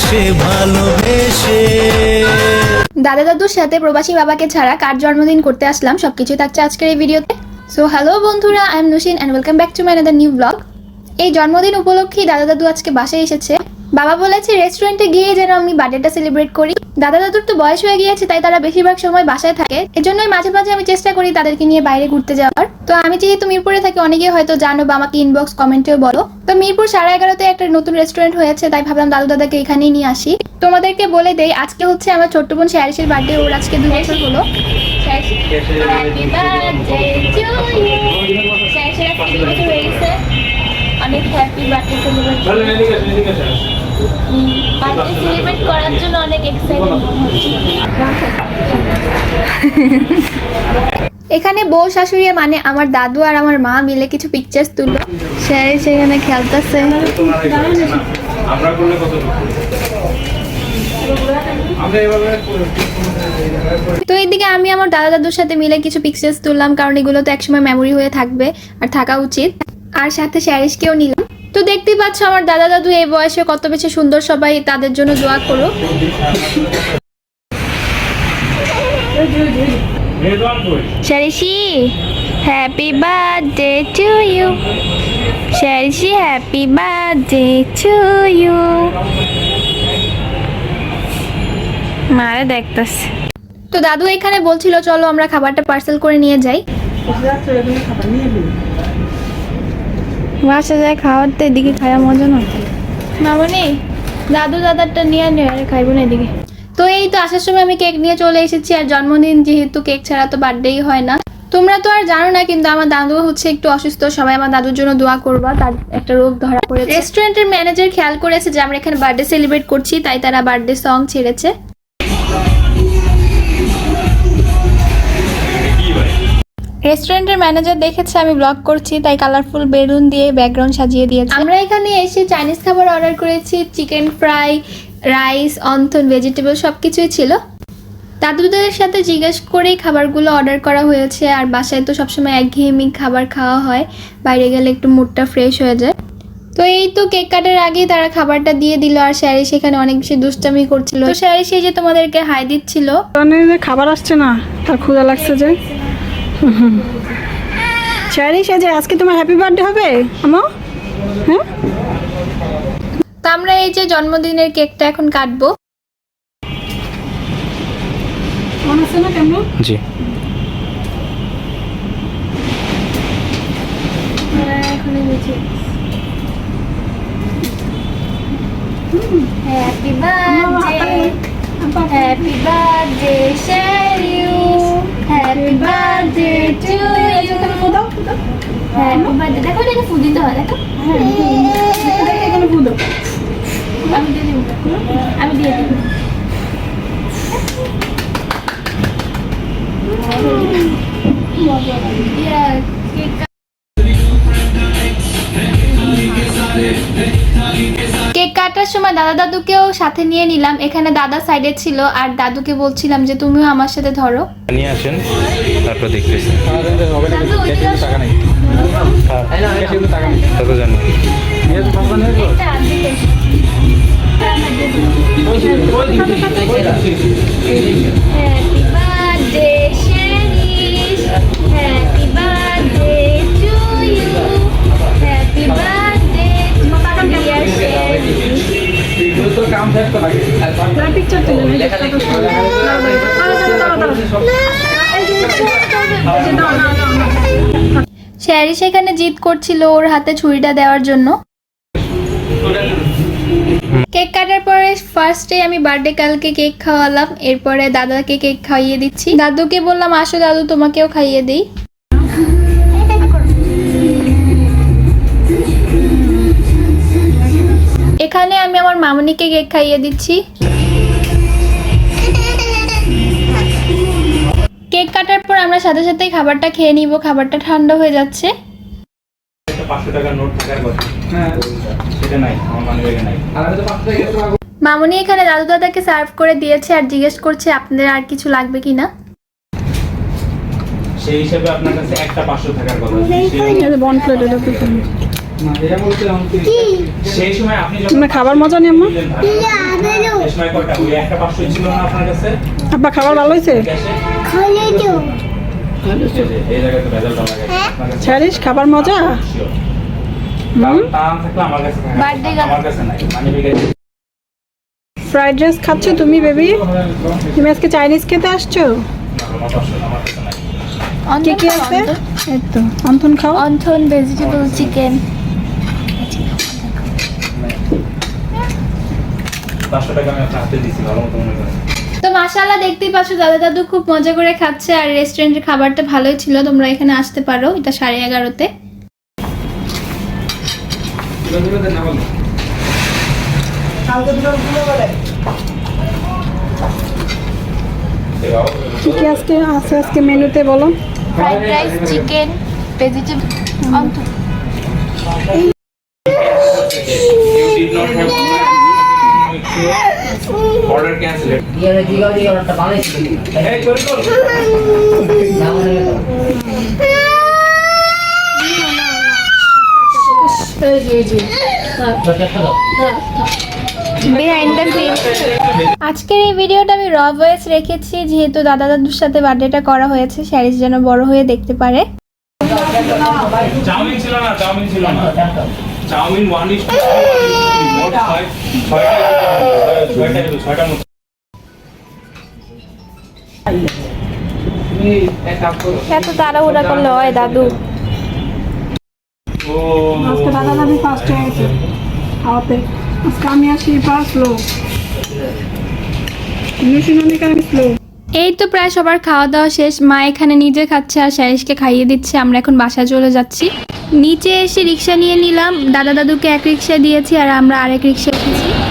হেসে ভালোবেসে। দাদা দাদুর সাথে প্রবাসী বাবাকে ছাড়া কার জন্মদিন করতে আসলাম সবকিছু থাকছে আজকের এই ভিডিওতে। সো হ্যালো বন্ধুরা I am Nusin and welcome back to my another new blog এই জন্মদিন উপলক্ষে দাদা দাদু আজকে বাসায় এসেছে। বাবা বলেছে রেস্টুরেন্টে গিয়ে যেন আমি বার্থডেটা সেলিব্রেট করি। দাদা দাদুর তো বয়স হয়ে গিয়েছে, তাই তারা বেশিরভাগ সময় বাসায় থাকে। এজন্যই মাঝে মাঝে আমি চেষ্টা করি তাদেরকে নিয়ে বাইরে ঘুরতে যাওয়ার। তো আমি যেহেতু মিরপুরে থাকি, অনেকে হয়তো জানো বা আমাকে ইনবক্স কমেন্টেও বলো। তো মিরপুর সাড়ে এগারোতে একটা নতুন রেস্টুরেন্ট হয়েছে, তাই ভাবলাম দাদু দাদাকে এখানেই নিয়ে আসি। তোমাদেরকে বলে দেই, আজকে হচ্ছে আমার ছোট্ট বোন শ্যারিসের বার্থডে ওর আজকে দু বছর হলো। অনেক হ্যাপি বার্থডে এখানে বউ শাশুড়ি মানে আমার দাদু আর আমার মা মিলে কিছু পিকচার্স তুললো। সেখানে খেলতেছে। তো এইদিকে আমি আমার দাদা দাদুর সাথে মিলে কিছু পিকচার্স তুললাম, কারণ এগুলো তো একসময় মেমোরি হয়ে থাকবে আর থাকা উচিত। আর সাথে শ্যারিসকেও নিলাম। তো দেখতেই পাচ্ছ আমার দাদা দাদু এই বয়সে কত বেশি সুন্দর সবাই তাদের জন্য দোয়া করো। হ্যাপি বার্থডে টু ইউ শ্যারিসি হ্যাপি বার্থডে টু ইউ মারে দেখতেছে। তো দাদু এখানে বলছিল চলো আমরা খাবারটা পার্সেল করে নিয়ে যাই। বাসা যায় খাওয়াতে এদিকে খাওয়া মজা না। মামনি দাদু দাদারটা নিয়ে নে আরে খাইবো না এদিকে। তো এই তো আসার সময় আমি কেক নিয়ে চলে এসেছি আর জন্মদিন যেহেতু কেক ছাড়া তো বার্থডেই হয় না। তোমরা তো আর জানো না কিন্তু আমার দাদু হচ্ছে একটু অসুস্থ সবাই আমার দাদুর জন্য দোয়া করবা তার একটা রোগ ধরা পড়েছে। রেস্টুরেন্টের ম্যানেজার খেয়াল করেছে যে আমরা এখানে বার্থডে সেলিব্রেট করছি তাই তারা বার্থডে সং ছেড়েছে। রেস্টুরেন্টের ম্যানেজার দেখেছে আমি ব্লগ করছি তাই কালারফুল বেলুন দিয়ে ব্যাকগ্রাউন্ড সাজিয়ে দিয়েছে। আমরা এখানে এসে চাইনিজ খাবার অর্ডার করেছি chicken fry rice wonton vegetable সব কিছুই ছিল। দাদুদের সাথে জিজ্ঞেস করেই খাবারগুলো অর্ডার করা হয়েছে আর বাসায় তো সবসময় একঘেয়েমি খাবার খাওয়া হয় বাইরে গেলে একটু মুডটা ফ্রেশ হয়ে যায়। তো এই তো কেক কাটার আগেই তারা খাবারটা দিয়ে দিল আর স্যারি সেখানে অনেক বেশি দুষ্টামি করছিল। তো স্যারি সেই যে তোমাদেরকে হাই দিচ্ছিল। মানে খাবার আসছে না তার ক্ষুধা লাগছে যে। চারি সে যে আজকে তোমার হ্যাপি বার্থডে হবে আমো হ্যাঁ? তো আমরা এই যে জন্মদিনের কেকটা এখন কাটবো। মনে আছে না কেমন? জি। হ্যাপি বার্থডে হ্যাপি বার্থডে শেরিউ হ্যাপি বার্থডে দেখো দিতে হয় দেখো। আমি দিয়ে দিব আমি দিয়ে দিব। কেক কেক কাটার সময় দাদা দাদুকেও সাথে নিয়ে নিলাম। এখানে দাদা সাইডে ছিল আর দাদুকে বলছিলাম যে তুমিও আমার সাথে ধরো। নিয়ে আসেন তারপর দেখতেছি। তত জানি happy birthday শেরিস happy birthday to you happy birthday dear শেরিস picture তুলে শেরি সেখানে জিদ করছিল ওর হাতে ছুরিটা দেওয়ার জন্য। কেক কাটার পরে ফার্স্টে আমি বার্থডে কালকে কেক খাওয়ালাম, এরপরে দাদাকে কেক খাইয়ে দিচ্ছি। দাদুকে বললাম, আসো দাদু, তোমাকেও খাইয়ে দিই। এখানে আমি আমার মামনিকে কেক খাইয়ে দিচ্ছি। কেক কাটার পর আমরা সাথে সাথেই খাবারটা খেয়ে নিব খাবারটা ঠান্ডা হয়ে যাচ্ছে। পাঁচশো টাকার নোট থাকার কথা। সেটা নাই আমার নাই। মামনি এখানে দাদু দাদাকে সার্ভ করে দিয়েছে আর জিজ্ঞেস করছে আপনাদের আর কিছু লাগবে কিনা? সেই হিসেবে আপনার কাছে একটা পাঁচশো থাকার কথা। বন প্লেট সেই সময় আপনি খাবার মজা আম্মা? খাবার ভালো হয়েছে? ছাড়িস খাবার মজা? মানে ফ্রাইড রাইস খাচ্ছ তুমি বেবি? তুমি আজকে চাইনিজ খেতে আসছো? কি কি আছে? এই তো অন্থন খাও। অন্থন ভেজিটেবল চিকেন পাঁচশো টাকা আমি আপনার হাতে দিয়েছি ভালো মতো মনে মাশাআল্লাহ দেখতেই পাচ্ছ দাদা দাদু খুব মজা করে খাচ্ছে আর রেস্টুরেন্টের খাবারটা ভালোই ছিল তোমরা এখানে আসতে পারো এটা সাড়ে এগারোতে। এই কি কি আজকে আছে আজকে মেনুতে বলো? ফ্রাইড রাইস চিকেন ভেজিটেবল দ্য সিন আজকের এই ভিডিওটা আমি র ভয়েস রেখেছি যেহেতু দাদা দাদুর সাথে বার্থডেটা করা হয়েছে শ্যারিস যেন বড় হয়ে দেখতে পারে। চাউমিন ছিল না চাউমিন ছিল না। চাউমিন ওয়ান ইস মোট ছয় ছয়টা ছয়টা ছয়টা মতো। এত তাড়াহুড়া করলে হয় দাদু? আজকে দাদা দাদি ফার্স্ট খাওয়াতে। আজকে আমি আসি ফার্স্ট লো নুসিননিকা এই তো প্রায় সবার খাওয়া দাওয়া শেষ। মা এখানে নিজে খাচ্ছে আর শ্যারিসকে খাইয়ে দিচ্ছে। আমরা এখন বাসায় চলে যাচ্ছি। নিচে এসে রিক্সা নিয়ে নিলাম। দাদা দাদুকে এক রিক্সা দিয়েছি আর আমরা আরেক রিক্সা এসেছি